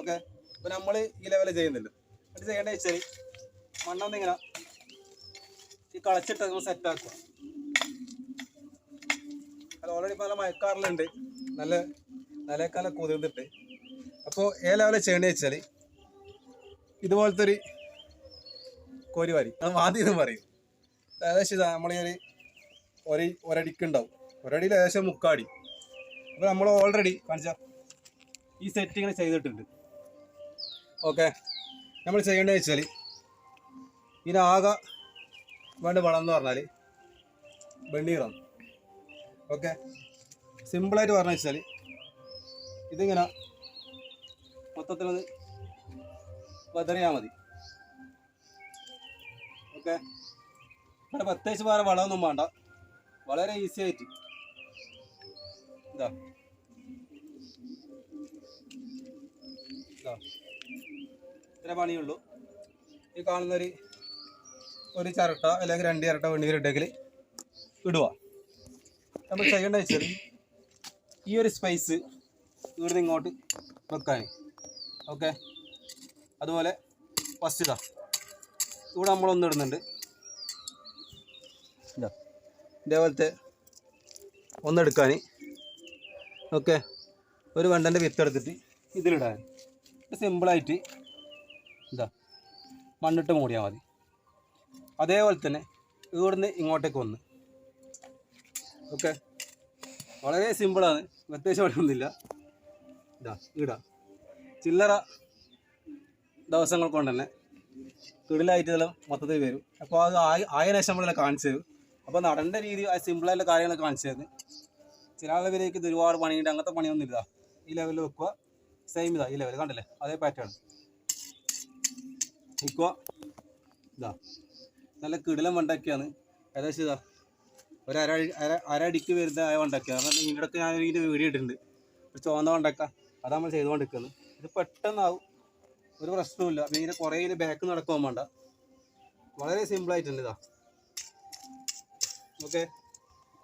Okay? അപ്പോൾ നമ്മൾ ഈ ലെവലിൽ ചെയ്യുന്നില്ല. എന്നിട്ട് ചെയ്യേണ്ടത് വെച്ചാൽ മണ്ണൊന്ന് ഇങ്ങനെ ഈ കളച്ചിട്ട് നമ്മൾ സെറ്റ് ആക്കുക. അത് ഓൾറെഡി പല മയക്കാറിലുണ്ട് നല്ല നിലക്കാലം കുതിർന്നിട്ട്. അപ്പോൾ ഏ ലെവലിൽ ചെയ്യേണ്ടത് വെച്ചാൽ ഇതുപോലത്തെ ഒരു കോരി വാരി അത് വാതി എന്ന് പറയും. ഏകദേശം നമ്മൾ ഒരു ഒരു ഒരടിക്കുണ്ടാവും ഒരടിയിൽ ഏകദേശം മുക്കാടി. അപ്പോൾ നമ്മൾ ഓൾറെഡി കാണിച്ച ഈ സെറ്റിങ്ങനെ ചെയ്തിട്ടുണ്ട്. ഓക്കെ. നമ്മൾ ചെയ്യേണ്ടത് വെച്ചാൽ ഇതിനാകെ വേണ്ട വളം എന്ന് പറഞ്ഞാൽ വെണ്ണീറാണ്. ഓക്കെ. സിമ്പിളായിട്ട് പറഞ്ഞു വെച്ചാൽ ഇതിങ്ങനെ മൊത്തത്തിലൊന്ന് വതറിയാൽ മതി. ഓക്കെ. ഇവിടെ പ്രത്യേകിച്ച് വേറെ വളമൊന്നും വേണ്ട. വളരെ ഈസി ആയിട്ട്. ഇതാ. ഇതാ. ഇത്ര പണിയുള്ളൂ. ഈ കാണുന്നൊരു ഒരു ചിരട്ട അല്ലെങ്കിൽ രണ്ട് ചിരട്ട വെണ്ണീരുണ്ടെങ്കിൽ ഇടുക. നമ്മൾ ചെയ്യേണ്ടത് വെച്ചാൽ ഈ ഒരു സ്പേസ് ഇവിടുന്ന് ഇങ്ങോട്ട് വെക്കാൻ ഓക്കെ അതുപോലെ ഫസ്റ്റ് ഇവിടെ നമ്മളൊന്ന് ഇടുന്നുണ്ട്. ഇതാ. ഇതേപോലത്തെ ഒന്നെടുക്കാൻ ഓക്കെ ഒരു വെണ്ടന്റെ വിത്ത് എടുത്തിട്ട് ഇതിലിടാൻ സിമ്പിളായിട്ട് ഇതാ മണ്ണിട്ട് മൂടിയാൽ മതി. അതേപോലെ തന്നെ ഇവിടുന്ന് ഇങ്ങോട്ടേക്ക് വന്ന്. ഓക്കെ വളരെ സിമ്പിളാണ് പ്രത്യേകിച്ച് പണിയൊന്നുമില്ല. ഇതാ ഇടാ. ചില്ലറ ദിവസങ്ങൾ കൊണ്ട് തന്നെ കിടിലായിട്ട് ഇതെല്ലാം മൊത്തത്തിൽ വരും. അപ്പോൾ അത് ആയി ആയതിനു നമ്മളെല്ലാം കാണിച്ചു തരും. അപ്പോൾ നടേണ്ട രീതി ആ സിമ്പിളായിട്ടുള്ള കാര്യങ്ങൾ കാണിച്ചു തരുന്നത് ചില ആളുകളിലേക്ക് ഇത് ഒരുപാട് പണിയുണ്ട്. അങ്ങനത്തെ പണിയൊന്നും ഇല്ല ഈ ലെവലിൽ വെക്കുക. സെയിം ഇതാ ഈ ലെവൽ കണ്ടല്ലേ? അതേ പാറ്റേൺ വെക്കുക ഇതാ നല്ല കിടിലം വണ്ടാക്കിയാണ്. ഏകദേശം ഇതാ ഒരു അര അര അര അടിക്ക് വരുന്ന ആ വണ്ടാക്കിയാണ്. കാരണം ഇതിന്റെ ഞാൻ ഇതിന്റെ വീഡിയോ ഇട്ടിട്ടുണ്ട്. ഒരു ചുവന്ന വണ്ടക്ക അത് നമ്മൾ ചെയ്തുകൊണ്ടിരിക്കുന്നത് ഇത് പെട്ടെന്നാവും. ഒരു പ്രശ്നവുമില്ല. അപ്പം ഇങ്ങനെ കുറേ ഇതിന് ബാക്ക് നടക്കുവാൻ വേണ്ട. വളരെ സിമ്പിളായിട്ടുണ്ട് ഇതാ. ഓക്കെ